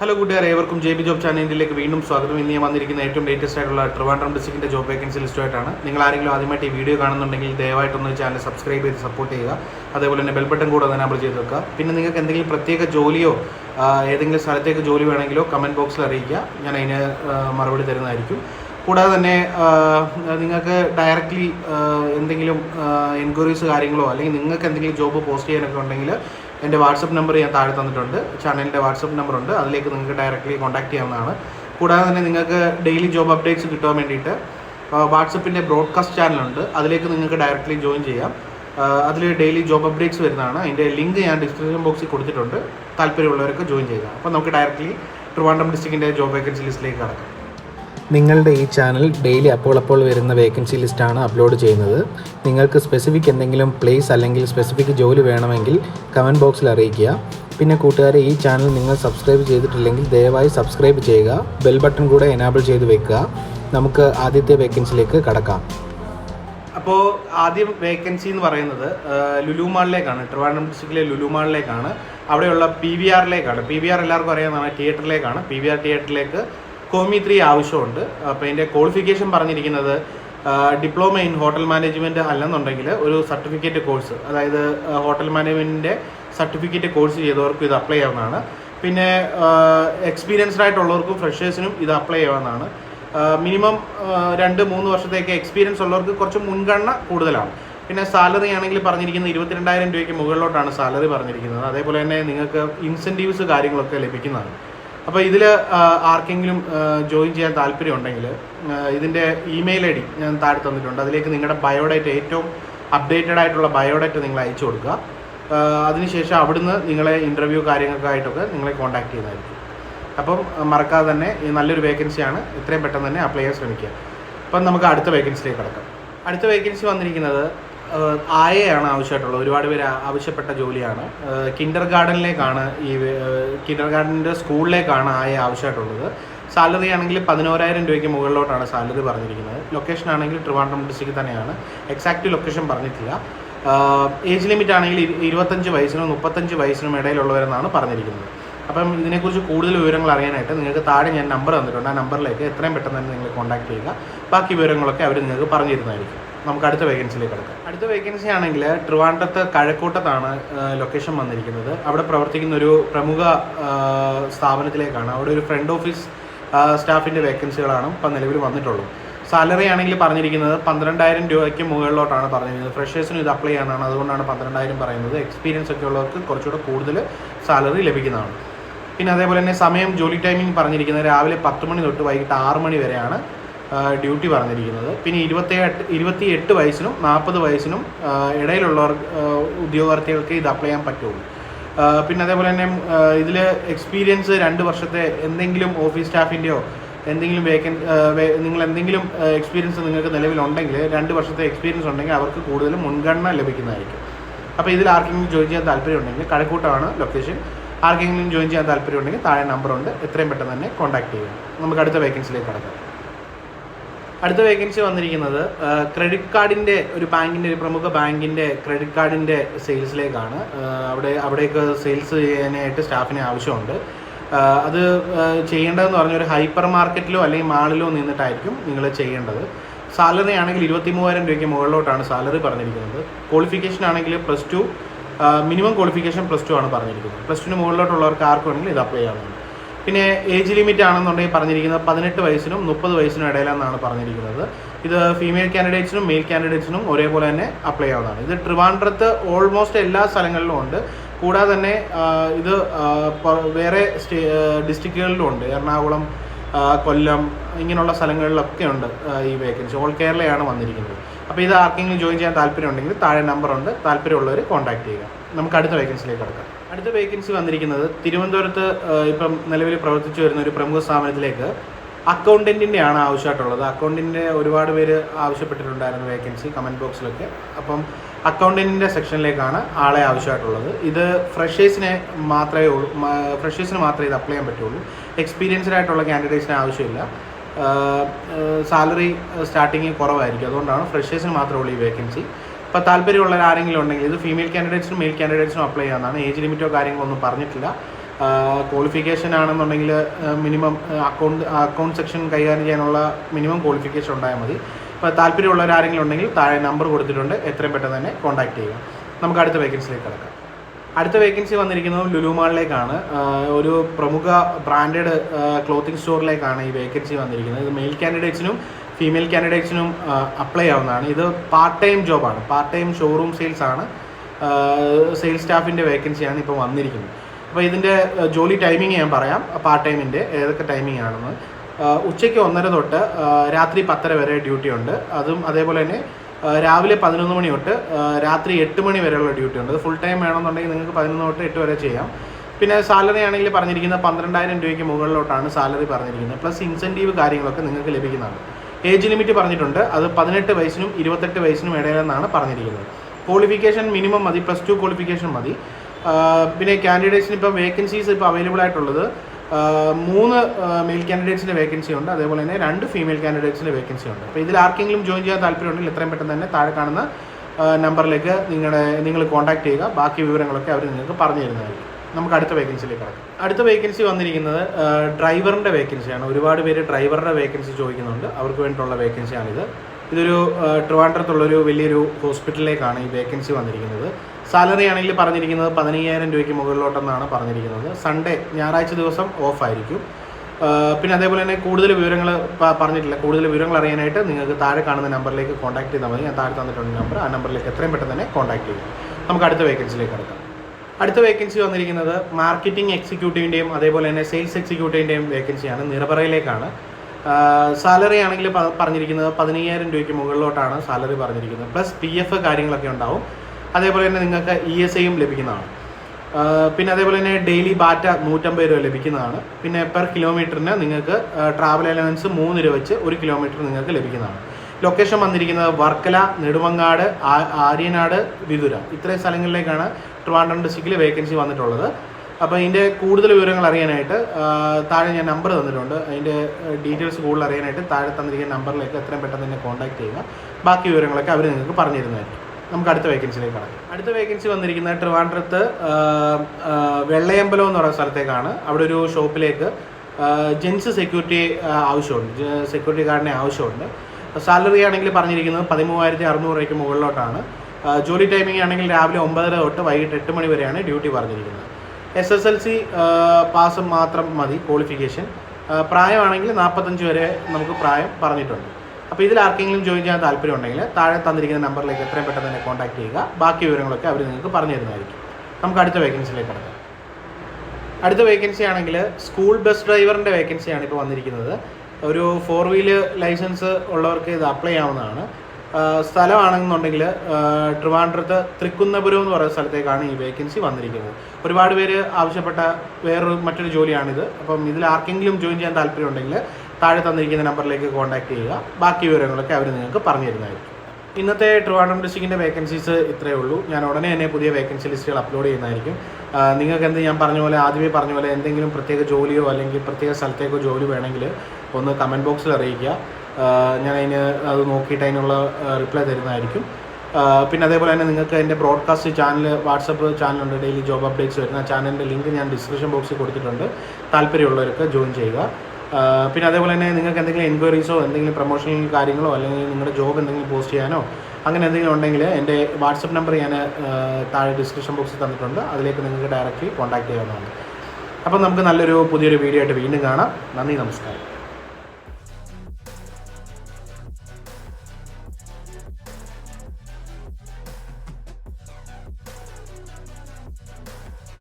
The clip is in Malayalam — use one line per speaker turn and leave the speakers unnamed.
ഹലോ കൂട്ടുകാർ ഏവർക്കും ജെ ബി ജോബ് ചാനലിലേക്ക് വീണ്ടും സ്വാഗതം. ഇന്ന് ഞാൻ വന്നിരിക്കുന്ന ഏറ്റവും ലേറ്റസ്റ്റ് ആയിട്ടുള്ള ട്രിവാൻഡ്രം ഡിസ്ട്രിക്റ്റിന്റെ ജോബ് വേക്കൻസി ലിസ്റ്റുമായിട്ടാണ് നിങ്ങൾ ആരെങ്കിലും ആദ്യമായിട്ട് ഈ വീഡിയോ കാണുന്നുണ്ടെങ്കിൽ ദയവായിട്ടൊന്ന് ചാനൽ സബ്സ്ക്രൈബ് ചെയ്ത് സപ്പോർട്ട് ചെയ്യുക. അതേപോലെ തന്നെ ബെൽ ബട്ടൺ കൂടെ എനാബിൾ ചെയ്ത് വെക്കുക. പിന്നെ നിങ്ങൾക്ക് എന്തെങ്കിലും പ്രത്യേക ജോലിയോ ഏതെങ്കിലും സ്ഥലത്തേക്ക് ജോലി വേണമെങ്കിലോ കമന്റ് ബോക്സിൽ അറിയിക്കുക. ഞാൻ അതിന് മറുപടി തരുന്നതായിരിക്കും. കൂടാതെ തന്നെ നിങ്ങൾക്ക് ഡയറക്റ്റ്ലി എന്തെങ്കിലും എൻക്വയറീസ് കാര്യങ്ങളോ അല്ലെങ്കിൽ നിങ്ങൾക്ക് എന്തെങ്കിലും ജോബ് പോസ്റ്റ് ചെയ്യാനൊക്കെ ഉണ്ടെങ്കിൽ എന്റെ വാട്സപ്പ് നമ്പർ ഞാൻ താഴെ തന്നിട്ടുണ്ട്. ചാനലിന്റെ വാട്സപ്പ് നമ്പർ ഉണ്ട് അതിലേക്ക് നിങ്ങൾക്ക് ഡയറക്റ്റ്ലി കോൺടാക്ട് ചെയ്യാവുന്നതാണ്. കൂടാതെ തന്നെ നിങ്ങൾക്ക് ഡെയിലി ജോബ് അപ്ഡേറ്റ്സ് കിട്ടാൻ വേണ്ടിയിട്ട് വാട്സപ്പിന്റെ ബ്രോഡ്കാസ്റ്റ് ചാനലുണ്ട് അതിലേക്ക് നിങ്ങൾക്ക് ഡയറക്റ്റ്ലി ജോയിൻ ചെയ്യാം. അതിൽ ഡെയിലി ജോബ് അപ്ഡേറ്റ്സ് വരുന്നതാണ്. അതിന്റെ ലിങ്ക് ഞാൻ ഡിസ്ക്രിപ്ഷൻ ബോക്സിൽ കൊടുത്തിട്ടുണ്ട്. താല്പര്യമുള്ളവർക്ക് ജോയിൻ ചെയ്യുക. അപ്പോൾ നമുക്ക് ഡയറക്റ്റ്ലി ട്രിവാൻഡ്രം ഡിസ്ട്രിക്റ്റിന്റെ ജോബ് വേക്കൻസി ലിസ്റ്റിലേക്ക് കടക്കാം.
നിങ്ങളുടെ ഈ ചാനൽ ഡെയിലി അപ്പോൾ അപ്പോൾ വരുന്ന വേക്കൻസി ലിസ്റ്റാണ് അപ്ലോഡ് ചെയ്യുന്നത്. നിങ്ങൾക്ക് സ്പെസിഫിക് എന്തെങ്കിലും പ്ലേസ് അല്ലെങ്കിൽ സ്പെസിഫിക് ജോലി വേണമെങ്കിൽ കമന്റ് ബോക്സിൽ അറിയിക്കുക. പിന്നെ കൂട്ടുകാരെ ഈ ചാനൽ നിങ്ങൾ സബ്സ്ക്രൈബ് ചെയ്തിട്ടില്ലെങ്കിൽ ദയവായി സബ്സ്ക്രൈബ് ചെയ്യുക. ബെൽ ബട്ടൺ കൂടെ എനാബിൾ ചെയ്ത് വെക്കുക. നമുക്ക് ആദ്യത്തെ വേക്കൻസിയിലേക്ക് കടക്കാം.
അപ്പോൾ ആദ്യം വേക്കൻസി എന്ന് പറയുന്നത് ലുലുമാളിലേക്കാണ് ലുലു മാളിലേക്കാണ്. ട്രിവാൻഡ്രം ഡിസ്ട്രിക്റ്റിലെ ലുലുമാളിലേക്കാണ് അവിടെയുള്ള പി വി ആറിലേക്കാണ് പി വി ആർ എല്ലാവർക്കും അറിയാവുന്നതാണ്. തിയേറ്ററിലേക്കാണ് പി വി ആർ തിയേറ്ററിലേക്ക് കോമി ത്രീ ആവശ്യമുണ്ട്. അപ്പോൾ അതിന്റെ ക്വാളിഫിക്കേഷൻ പറഞ്ഞിരിക്കുന്നത് ഡിപ്ലോമ ഇൻ ഹോട്ടൽ മാനേജ്മെന്റ് അല്ലെന്നുണ്ടെങ്കിൽ ഒരു സർട്ടിഫിക്കറ്റ് കോഴ്സ് അതായത് ഹോട്ടൽ മാനേജ്മെന്റിന്റെ സർട്ടിഫിക്കറ്റ് കോഴ്സ് ചെയ്തവർക്കും ഇത് അപ്ലൈ ചെയ്യാവുന്നതാണ് പിന്നെ എക്സ്പീരിയൻസ്ഡ് ആയിട്ടുള്ളവർക്കും ഫ്രഷേഴ്സിനും ഇത് അപ്ലൈ ചെയ്യാവുന്നതാണ് മിനിമം രണ്ട് മൂന്ന് വർഷത്തേക്ക് എക്സ്പീരിയൻസ് ഉള്ളവർക്ക് കുറച്ച് മുൻഗണന കൂടുതലാണ്. പിന്നെ സാലറി ആണെങ്കിൽ പറഞ്ഞിരിക്കുന്നത് ഇരുപത്തിരണ്ടായിരം രൂപയ്ക്ക് മുകളിലോട്ടാണ് സാലറി പറഞ്ഞിരിക്കുന്നത്. അതേപോലെ തന്നെ നിങ്ങൾക്ക് ഇൻസെന്റീവ്സ് കാര്യങ്ങളൊക്കെ ലഭിക്കുന്നതാണ്. അപ്പോൾ ഇതിൽ ആർക്കെങ്കിലും ജോയിൻ ചെയ്യാൻ താല്പര്യം ഉണ്ടെങ്കിൽ ഇതിന്റെ ഇമെയിൽ ഐ ഡി ഞാൻ താഴെ തന്നിട്ടുണ്ട്. അതിലേക്ക് നിങ്ങളുടെ ബയോഡേറ്റ ഏറ്റവും അപ്ഡേറ്റഡ് ആയിട്ടുള്ള ബയോഡേറ്റ നിങ്ങൾ അയച്ചു കൊടുക്കുക. അതിനുശേഷം അവിടുന്ന് നിങ്ങളെ ഇന്റർവ്യൂ കാര്യങ്ങൾക്കായിട്ടൊക്കെ നിങ്ങളെ കോൺടാക്ട് ചെയ്യുന്നതായിരിക്കും അപ്പം മറക്കാതെ തന്നെ ഈ നല്ലൊരു വേക്കൻസിയാണ് എത്രയും പെട്ടെന്ന് തന്നെ അപ്ലൈ ചെയ്യാൻ ശ്രമിക്കുക. അപ്പം നമുക്ക് അടുത്ത വേക്കൻസിയിലേക്ക് കിടക്കാം. അടുത്ത വേക്കൻസി വന്നിരിക്കുന്നത് ആയയാണ് ആവശ്യമായിട്ടുള്ളത്. ഒരുപാട് പേര് ആവശ്യപ്പെട്ട ജോലിയാണ്. കിൻഡർ ഗാർഡനിലേക്കാണ് ഈ കിൻഡർ ഗാർഡന്റെ സ്കൂളിലേക്കാണ് ആയ ആവശ്യമായിട്ടുള്ളത്. സാലറി ആണെങ്കിൽ പതിനോരായിരം രൂപയ്ക്ക് മുകളിലോട്ടാണ് സാലറി പറഞ്ഞിരിക്കുന്നത്. ലൊക്കേഷൻ ആണെങ്കിൽ ട്രിവാൻഡ്രം ഡിസ്ട്രിക്റ്റ് തന്നെയാണ്. എക്സാക്റ്റ് ലൊക്കേഷൻ പറഞ്ഞിട്ടില്ല. ഏജ് ലിമിറ്റ് ആണെങ്കിൽ ഇരു- ഇരുപത്തഞ്ച് വയസ്സിനും മുപ്പത്തഞ്ച് വയസ്സിനും ഇടയിലുള്ളവരെന്നാണ് പറഞ്ഞിരിക്കുന്നത്. അപ്പം ഇതിനെക്കുറിച്ച് കൂടുതൽ വിവരങ്ങൾ അറിയാനായിട്ട് നിങ്ങൾക്ക് താഴെ ഞാൻ നമ്പർ തന്നിട്ടുണ്ട്. ആ നമ്പറിലേക്ക് എത്രയും പെട്ടെന്ന് തന്നെ നിങ്ങൾ കോൺടാക്ട് ചെയ്യുക. ബാക്കി വിവരങ്ങളൊക്കെ അവർ നിങ്ങൾക്ക് പറഞ്ഞു തരുന്നതായിരിക്കും. നമുക്ക് അടുത്ത വേക്കൻസിയിലേക്ക് കിടക്കാം. അടുത്ത വേക്കൻസി ആണെങ്കിൽ ട്രിവാൻഡ്രത്ത് കഴക്കൂട്ടത്താണ് ലൊക്കേഷൻ വന്നിരിക്കുന്നത്. അവിടെ പ്രവർത്തിക്കുന്ന ഒരു പ്രമുഖ സ്ഥാപനത്തിലേക്കാണ്. അവിടെ ഒരു ഫ്രണ്ട് ഓഫീസ് സ്റ്റാഫിന്റെ വേക്കൻസികളാണ് ഇപ്പം നിലവിൽ വന്നിട്ടുള്ളത്. സാലറി ആണെങ്കിൽ പറഞ്ഞിരിക്കുന്നത് പന്ത്രണ്ടായിരം രൂപയ്ക്ക് മുകളിലോട്ടാണ് പറഞ്ഞിരിക്കുന്നത്. ഫ്രഷേഴ്സിനും ഇത് അപ്ലൈ ചെയ്യാനാണ് അതുകൊണ്ടാണ് പന്ത്രണ്ടായിരം പറയുന്നത്. എക്സ്പീരിയൻസ് ഒക്കെ ഉള്ളവർക്ക് കുറച്ചുകൂടെ കൂടുതൽ സാലറി ലഭിക്കുന്നതാണ്. പിന്നെ അതേപോലെ തന്നെ സമയം ജോലി ടൈമിംഗ് പറഞ്ഞിരിക്കുന്നത് രാവിലെ പത്ത് മണി തൊട്ട് വൈകിട്ട് ആറ് മണി വരെയാണ്. ഡ്യൂട്ടി പറഞ്ഞിരിക്കുന്നത്. പിന്നെ ഇരുപത്തിയെട്ട് ഇരുപത്തി എട്ട് വയസ്സിനും നാൽപ്പത് വയസ്സിനും ഇടയിലുള്ളവർ ഉദ്യോഗാർത്ഥികൾക്ക് ഇത് അപ്ലൈ ചെയ്യാൻ പറ്റുള്ളൂ. പിന്നെ അതേപോലെ തന്നെ ഇതിൽ എക്സ്പീരിയൻസ് രണ്ട് വർഷത്തെ എന്തെങ്കിലും ഓഫീസ് സ്റ്റാഫിന്റെയോ എന്തെങ്കിലും വേക്കൻ നിങ്ങൾ എന്തെങ്കിലും എക്സ്പീരിയൻസ് നിങ്ങൾക്ക് നിലവിലുണ്ടെങ്കിൽ രണ്ട് വർഷത്തെ എക്സ്പീരിയൻസ് ഉണ്ടെങ്കിൽ അവർക്ക് കൂടുതൽ മുൻഗണന ലഭിക്കുന്നതായിരിക്കും. അപ്പോൾ ഇതിൽ ആർക്കെങ്കിലും ജോയിൻ ചെയ്യാൻ താല്പര്യമുണ്ടെങ്കിൽ കഴക്കൂട്ടമാണ് ലൊക്കേഷൻ ആർക്കെങ്കിലും ജോയിൻ ചെയ്യാൻ താല്പര്യമുണ്ടെങ്കിൽ താഴെ നമ്പറുണ്ട് എത്രയും പെട്ടെന്ന് തന്നെ കോൺടാക്ട് ചെയ്യുക നമുക്ക് അടുത്ത വേക്കൻസിയിലേക്ക് കടക്കാം. അടുത്ത വേക്കൻസി വന്നിരിക്കുന്നത് ക്രെഡിറ്റ് കാർഡിന്റെ ഒരു ബാങ്കിന്റെ ഒരു പ്രമുഖ ബാങ്കിന്റെ ക്രെഡിറ്റ് കാർഡിന്റെ സെയിൽസിലേക്കാണ് അവിടെ അവിടേക്ക് സെയിൽസ് ചെയ്യാനായിട്ട് സ്റ്റാഫിനെ ആവശ്യമുണ്ട്. അത് ചെയ്യേണ്ടതെന്ന് പറഞ്ഞാൽ ഒരു ഹൈപ്പർ മാർക്കറ്റിലോ അല്ലെങ്കിൽ മാളിലോ നിന്നിട്ടായിരിക്കും നിങ്ങൾ ചെയ്യേണ്ടത്. സാലറി ആണെങ്കിൽ ഇരുപത്തി മൂവായിരം രൂപയ്ക്ക് മുകളിലോട്ടാണ് സാലറി പറഞ്ഞിരിക്കുന്നത്. ക്വാളിഫിക്കേഷൻ ആണെങ്കിൽ plus two minimum qualification plus two ആണ് പറഞ്ഞിരിക്കുന്നത്. പ്ലസ് ടുവിന് മുകളിലോട്ടുള്ളവർക്ക് ആർക്കും ഇത് അപ്ലൈ ചെയ്യാവുന്നതാണ്. പിന്നെ ഏജ് ലിമിറ്റ് ആണെന്നുണ്ടെങ്കിൽ പറഞ്ഞിരിക്കുന്നത് പതിനെട്ട് വയസ്സിനും മുപ്പത് വയസ്സിനും ഇടയിലെന്നാണ് പറഞ്ഞിരിക്കുന്നത്. ഇത് ഫീമെയിൽ കാൻഡിഡേറ്റ്സിനും മെയിൽ കാൻഡിഡേറ്റ്സിനും ഒരേപോലെ തന്നെ അപ്ലൈ ആവുന്നതാണ്. ഇത് ട്രിവാൻഡ്രത്ത് ഓൾമോസ്റ്റ് എല്ലാ സ്ഥലങ്ങളിലും ഉണ്ട്. കൂടാതെ തന്നെ ഇത് വേറെ സ്റ്റേ ഡിസ്ട്രിക്റ്റുകളിലും ഉണ്ട്. എറണാകുളം കൊല്ലം ഇങ്ങനെയുള്ള സ്ഥലങ്ങളിലൊക്കെ ഉണ്ട് ഈ വേക്കൻസി ഓൾ കേരളയാണ് വന്നിരിക്കുന്നത്. അപ്പോൾ ഇത് ആർക്കെങ്കിലും ജോയിൻ ചെയ്യാൻ താല്പര്യമുണ്ടെങ്കിൽ താഴെ നമ്പറുണ്ട് താല്പര്യമുള്ളവർ കോൺടാക്ട് ചെയ്യുക. നമുക്ക് അടുത്ത വേക്കൻസിയിലേക്ക് കിടക്കാം. അടുത്ത വേക്കൻസി വന്നിരിക്കുന്നത് തിരുവനന്തപുരത്ത് ഇപ്പം നിലവിൽ പ്രവർത്തിച്ചു വരുന്ന ഒരു പ്രമുഖ സ്ഥാപനത്തിലേക്ക് അക്കൗണ്ടന്റിന്റെ ആണ് ആവശ്യമായിട്ടുള്ളത്. അക്കൗണ്ടന്റിന്റെ ഒരുപാട് പേര് ആവശ്യപ്പെട്ടിട്ടുണ്ടായിരുന്നു വേക്കൻസി കമന്റ് ബോക്സിലൊക്കെ അപ്പം അക്കൗണ്ടന്റിന്റെ സെക്ഷനിലേക്കാണ് ആളെ ആവശ്യമായിട്ടുള്ളത്. ഇത് ഫ്രഷേഴ്സിനെ മാത്രമേ ഉള്ളൂ ഫ്രഷേഴ്സിന് മാത്രമേ ഇത് അപ്ലൈ ചെയ്യാൻ പറ്റുള്ളൂ. എക്സ്പീരിയൻസ്ഡ് ആയിട്ടുള്ള കാൻഡിഡേറ്റ്സിന് ആവശ്യമില്ല. സാലറി സ്റ്റാർട്ടിങ് കുറവായിരിക്കും. അതുകൊണ്ടാണ് ഫ്രഷേഴ്സിന് മാത്രമേ ഉള്ളൂ ഈ വേക്കൻസി ഇപ്പോൾ താല്പര്യമുള്ള ആരെങ്കിലും ഉണ്ടെങ്കിൽ ഇത് ഫീമെയിൽ കാൻഡിഡേറ്റ്സിനും മെയിൽ കാൻഡിഡേറ്റ്സിനും അപ്ലൈ ചെയ്യാവുന്നതാണ്. ഏജ് ലിമിറ്റോ കാര്യങ്ങളോ ഒന്നും പറഞ്ഞിട്ടില്ല. ക്വാളിഫിക്കേഷൻ ആണെന്നുണ്ടെങ്കിൽ മിനിമം അക്കൗണ്ട് അക്കൗണ്ട് സെക്ഷൻ കൈകാര്യം ചെയ്യാനുള്ള മിനിമം ക്വാളിഫിക്കേഷൻ ഉണ്ടായാൽ മതി. അപ്പോൾ താല്പര്യമുള്ളവർ ആരെങ്കിലും ഉണ്ടെങ്കിൽ താഴെ നമ്പർ കൊടുത്തിട്ടുണ്ട്. എത്രയും പെട്ടെന്ന് തന്നെ കോൺടാക്ട് ചെയ്യുക. നമുക്ക് അടുത്ത വേക്കൻസിയിലേക്ക് കിടക്കാം. അടുത്ത വേക്കൻസി വന്നിരിക്കുന്നത് ലുലുമാളിലേക്കാണ് ഒരു പ്രമുഖ ബ്രാൻഡഡ് ക്ലോത്തിങ് സ്റ്റോറിലേക്കാണ് ഈ വേക്കൻസി വന്നിരിക്കുന്നത്. ഇത് മെയിൽ കാൻഡിഡേറ്റ്സിനും ഫീമെയിൽ കാൻഡിഡേറ്റ്സിനും അപ്ലൈ ആവുന്നതാണ്. ഇത് പാർട്ട് ടൈം ജോബാണ് പാർട്ട് ടൈം ഷോറൂം സെയിൽസ് ആണ് സെയിൽസ് സ്റ്റാഫിന്റെ വേക്കൻസിയാണ് ഇപ്പോൾ വന്നിരിക്കുന്നത്. അപ്പോൾ ഇതിന്റെ ജോലി ടൈമിംഗ് ഞാൻ പറയാം. പാർട്ട് ടൈമിന്റെ ഏതൊക്കെ ടൈമിംഗ് ആണെന്ന്. ഉച്ചയ്ക്ക് ഒന്നര തൊട്ട് രാത്രി പത്തര വരെ ഡ്യൂട്ടി ഉണ്ട്. അതും അതേപോലെ തന്നെ രാവിലെ പതിനൊന്ന് മണി തൊട്ട് രാത്രി എട്ട് മണി വരെയുള്ള ഡ്യൂട്ടി ഉണ്ട്. അത് ഫുൾ ടൈം വേണമെന്നുണ്ടെങ്കിൽ നിങ്ങൾക്ക് പതിനൊന്ന് തൊട്ട് എട്ട് വരെ ചെയ്യാം. പിന്നെ സാലറി ആണെങ്കിൽ പറഞ്ഞിരിക്കുന്ന പന്ത്രണ്ടായിരം രൂപയ്ക്ക് മുകളിലോട്ടാണ് സാലറി പറഞ്ഞിരിക്കുന്നത്. പ്ലസ് ഇൻസെന്റീവ് കാര്യങ്ങളൊക്കെ നിങ്ങൾക്ക് ലഭിക്കുന്നതാണ്. ഏജ് ലിമിറ്റ് പറഞ്ഞിട്ടുണ്ട്. അത് പതിനെട്ട് വയസ്സിനും ഇരുപത്തെട്ട് വയസ്സിനും ഇടയിലെന്നാണ് പറഞ്ഞിരിക്കുന്നത്. ക്വാളിഫിക്കേഷൻ മിനിമം മതി പ്ലസ് ടു ക്വാളിഫിക്കേഷൻ മതി. പിന്നെ കാൻഡിഡേറ്റ്സിന് ഇപ്പം വേക്കൻസീസ് ഇപ്പോൾ അവൈലബിൾ ആയിട്ടുള്ളത് മൂന്ന് മെയിൽ കാൻഡിഡേറ്റ്സിന്റെ വേക്കൻസി ഉണ്ട്. അതേപോലെ തന്നെ രണ്ട് ഫീമെയിൽ കാൻഡിഡേറ്റ്സിന്റെ വേക്കൻസി ഉണ്ട്. അപ്പോൾ ഇതിൽ ആർക്കെങ്കിലും ജോയിൻ ചെയ്യാൻ താല്പര്യമുണ്ടെങ്കിൽ എത്രയും പെട്ടെന്ന് തന്നെ താഴെ കാണുന്ന നമ്പറിലേക്ക് നിങ്ങളുടെ നിങ്ങൾ കോൺടാക്ട് ചെയ്യുക. ബാക്കി വിവരങ്ങളൊക്കെ അവർ നിങ്ങൾക്ക് പറഞ്ഞു തരുന്നതായിരിക്കും. നമുക്ക് അടുത്ത വേക്കൻസിയിലേക്ക് കിടക്കാം. അടുത്ത വേക്കൻസി വന്നിരിക്കുന്നത് ഡ്രൈവറിന്റെ വേക്കൻസിയാണ് ഒരുപാട് പേര് ഡ്രൈവറുടെ വേക്കൻസി ചോദിക്കുന്നുണ്ട്. അവർക്ക് വേണ്ടിയിട്ടുള്ള വേക്കൻസിയാണിത് ഇതൊരു ട്രിവാൻഡ്രത്തുള്ളൊരു വലിയൊരു ഹോസ്പിറ്റലിലേക്കാണ് ഈ വേക്കൻസി വന്നിരിക്കുന്നത്. സാലറി ആണെങ്കിൽ പറഞ്ഞിരിക്കുന്നത് പതിനയ്യായിരം രൂപയ്ക്ക് മുകളിലോട്ടെന്നാണ് പറഞ്ഞിരിക്കുന്നത്. സൺഡേ ഞായറാഴ്ച ദിവസം ഓഫ് ആയിരിക്കും. പിന്നെ അതേപോലെ തന്നെ കൂടുതൽ വിവരങ്ങൾ പറഞ്ഞിട്ടില്ല. കൂടുതൽ വിവരങ്ങൾ അറിയാനായിട്ട് നിങ്ങൾക്ക് താഴെ കാണുന്ന നമ്പറിലേക്ക് കോൺടാക്ട് ചെയ്താൽ മതി. ഞാൻ താഴെ തന്നിട്ടുണ്ട് നമ്പർ ആ നമ്പറിലേക്ക് എത്രയും പെട്ടെന്ന് തന്നെ കോൺടാക്ട് ചെയ്യും. നമുക്ക് അടുത്ത വേക്കൻസിയിലേക്ക് കിടക്കാം. അടുത്ത വേക്കൻസി വന്നിരിക്കുന്നത് മാർക്കറ്റിംഗ് എക്സിക്യൂട്ടീവിന്റെയും അതേപോലെ തന്നെ സെയിൽസ് എക്സിക്യൂട്ടീവിന്റെയും വേക്കൻസിയാണ് നിറപറയിലേക്കാണ്. സാലറി ആണെങ്കിൽ പറഞ്ഞിരിക്കുന്നത് പതിനയ്യായിരം രൂപയ്ക്ക് മുകളിലോട്ടാണ് സാലറി പറഞ്ഞിരിക്കുന്നത്. പ്ലസ് പി എഫ് കാര്യങ്ങളൊക്കെ ഉണ്ടാവും. അതേപോലെ തന്നെ നിങ്ങൾക്ക് ഇ എസ് ഐയും ലഭിക്കുന്നതാണ്. പിന്നെ അതേപോലെ തന്നെ ഡെയിലി ബാറ്റ നൂറ്റമ്പത് രൂപ ലഭിക്കുന്നതാണ്. പിന്നെ പെർ കിലോമീറ്ററിന് നിങ്ങൾക്ക് ട്രാവൽ അലവൻസ് മൂന്ന് രൂപ വെച്ച് ഒരു കിലോമീറ്റർ നിങ്ങൾക്ക് ലഭിക്കുന്നതാണ്. ലൊക്കേഷൻ വന്നിരിക്കുന്നത് വർക്കല നെടുമങ്ങാട് ആര്യനാട് വിതുര. ഇത്രയും സ്ഥലങ്ങളിലേക്കാണ് ട്രിവാൻഡ്രം ഡിസ്ട്രിക്റ്റിൽ വേക്കൻസി വന്നിട്ടുള്ളത്. അപ്പോൾ ഇതിന്റെ കൂടുതൽ വിവരങ്ങൾ അറിയാനായിട്ട് താഴെ ഞാൻ നമ്പർ തന്നിട്ടുണ്ട്. അതിന്റെ ഡീറ്റെയിൽസ് കൂടുതൽ അറിയാനായിട്ട് താഴെ തന്നിരിക്കുന്ന നമ്പറിലേക്ക് എത്രയും പെട്ടെന്ന് തന്നെ കോൺടാക്ട് ചെയ്യുക. ബാക്കി വിവരങ്ങളൊക്കെ അവർ നിങ്ങൾക്ക് പറഞ്ഞു തരുന്നതായിരിക്കും നമുക്ക് അടുത്ത വേക്കൻസിയിലേക്ക് കടക്കാം. അടുത്ത വേക്കൻസി വന്നിരിക്കുന്നത് ട്രിവാൻഡ്രത്ത് വെള്ളയമ്പലം എന്ന് പറയുന്ന സ്ഥലത്തേക്കാണ്. അവിടെ ഒരു ഷോപ്പിലേക്ക് ജെൻസ് സെക്യൂരിറ്റി ആവശ്യമുണ്ട്. സെക്യൂരിറ്റി ഗാർഡിനെ ആവശ്യമുണ്ട്. സാലറി ആണെങ്കിൽ പറഞ്ഞിരിക്കുന്നത് പതിമൂവായിരത്തി അറുന്നൂറ് രൂപയ്ക്ക് മുകളിലോട്ടാണ്. ജോലി ടൈമിംഗ് ആണെങ്കിൽ രാവിലെ ഒമ്പതര തൊട്ട് വൈകിട്ട് എട്ട് മണി വരെയാണ് ഡ്യൂട്ടി പറഞ്ഞിരിക്കുന്നത്. S S L C pass മാത്രം മതി ക്വാളിഫിക്കേഷൻ പ്രായമാണെങ്കിൽ നാൽപ്പത്തഞ്ച് വരെ നമുക്ക് പ്രായം പറഞ്ഞിട്ടുണ്ട്. അപ്പോൾ ഇതിൽ ആർക്കെങ്കിലും ജോയിൻ ചെയ്യാൻ താല്പര്യം ഉണ്ടെങ്കിൽ താഴെ തന്നിരിക്കുന്ന നമ്പറിലേക്ക് എത്രയും പെട്ടെന്ന് തന്നെ കോൺടാക്ട് ചെയ്യുക. ബാക്കി വിവരങ്ങളൊക്കെ അവർ നിങ്ങൾക്ക് പറഞ്ഞു തരുന്നതായിരിക്കും. നമുക്ക് അടുത്ത വേക്കൻസിയിലേക്ക് കടക്കാം. അടുത്ത വേക്കൻസി ആണെങ്കിൽ സ്കൂൾ ബസ് ഡ്രൈവറിന്റെ വേക്കൻസിയാണ് ഇപ്പോൾ വന്നിരിക്കുന്നത്. ഒരു ഫോർ വീൽ ലൈസൻസ് ഉള്ളവർക്ക് ഇത് അപ്ലൈ ആവുന്നതാണ്. സ്ഥലമാണെന്നുണ്ടെങ്കിൽ ട്രിവാൻഡ്രത്ത് തൃക്കുന്നപുരം എന്ന് പറയുന്ന സ്ഥലത്തേക്കാണ് ഈ വേക്കൻസി വന്നിരിക്കുന്നത്. ഒരുപാട് പേര് ആവശ്യപ്പെട്ട വേറൊരു മറ്റൊരു ജോലിയാണിത്. അപ്പം ഇതിൽ ആർക്കെങ്കിലും ജോയിൻ ചെയ്യാൻ താല്പര്യമുണ്ടെങ്കിൽ താഴെ തന്നിരിക്കുന്ന നമ്പറിലേക്ക് കോൺടാക്ട് ചെയ്യുക. ബാക്കി വിവരങ്ങളൊക്കെ അവർ നിങ്ങൾക്ക് പറഞ്ഞു തരുന്നതായിരിക്കും ഇന്നത്തെ ട്രിവാൻഡ്രം ഡിസ്ട്രിക്റ്റിന്റെ വേക്കൻസീസ് ഇത്രയേ ഉള്ളൂ. ഞാൻ ഉടനെ തന്നെ പുതിയ വേക്കൻസി ലിസ്റ്റുകൾ അപ്ലോഡ് ചെയ്യുന്നതായിരിക്കും. നിങ്ങൾക്ക് എന്ത് ഞാൻ പറഞ്ഞ പോലെ ആദ്യമേ പറഞ്ഞ പോലെ എന്തെങ്കിലും പ്രത്യേക ജോലിയോ അല്ലെങ്കിൽ പ്രത്യേക സ്ഥലത്തേക്കോ ജോലി വേണമെങ്കിൽ ഒന്ന് കമന്റ് ബോക്സിൽ അറിയിക്കുക. ഞാൻ അതിന് അത് നോക്കിയിട്ട് അതിനുള്ള റിപ്ലൈ തരുന്നതായിരിക്കും. പിന്നെ അതേപോലെ തന്നെ നിങ്ങൾക്ക് എന്റെ ബ്രോഡ്കാസ്റ്റ് ചാനൽ വാട്സപ്പ് ചാനലുണ്ട് ഡെയിലി ജോബ് അപ്ഡേറ്റ്സ് വരുന്ന ചാനലിന്റെ ലിങ്ക് ഞാൻ ഡിസ്ക്രിപ്ഷൻ ബോക്സിൽ കൊടുത്തിട്ടുണ്ട്. താല്പര്യമുള്ളവർക്ക് ജോയിൻ ചെയ്യുക. പിന്നെ അതേപോലെ തന്നെ നിങ്ങൾക്ക് എന്തെങ്കിലും എൻക്വയറീസോ എന്തെങ്കിലും പ്രൊമോഷണൽ കാര്യങ്ങളോ അല്ലെങ്കിൽ നിങ്ങളുടെ ജോബ് എന്തെങ്കിലും പോസ്റ്റ് ചെയ്യാനോ അങ്ങനെ എന്തെങ്കിലും ഉണ്ടെങ്കിൽ എന്റെ വാട്സപ്പ് നമ്പർ ഞാൻ താഴെ ഡിസ്ക്രിപ്ഷൻ ബോക്സിൽ തന്നിട്ടുണ്ട്. അതിലേക്ക് നിങ്ങൾക്ക് ഡയറക്റ്റ്ലി കോൺടാക്ട് ചെയ്യാവുന്നതാണ്. അപ്പം നമുക്ക് നല്ലൊരു പുതിയൊരു വീഡിയോ ആയിട്ട് വീണ്ടും കാണാം. നന്ദി നമസ്കാരം.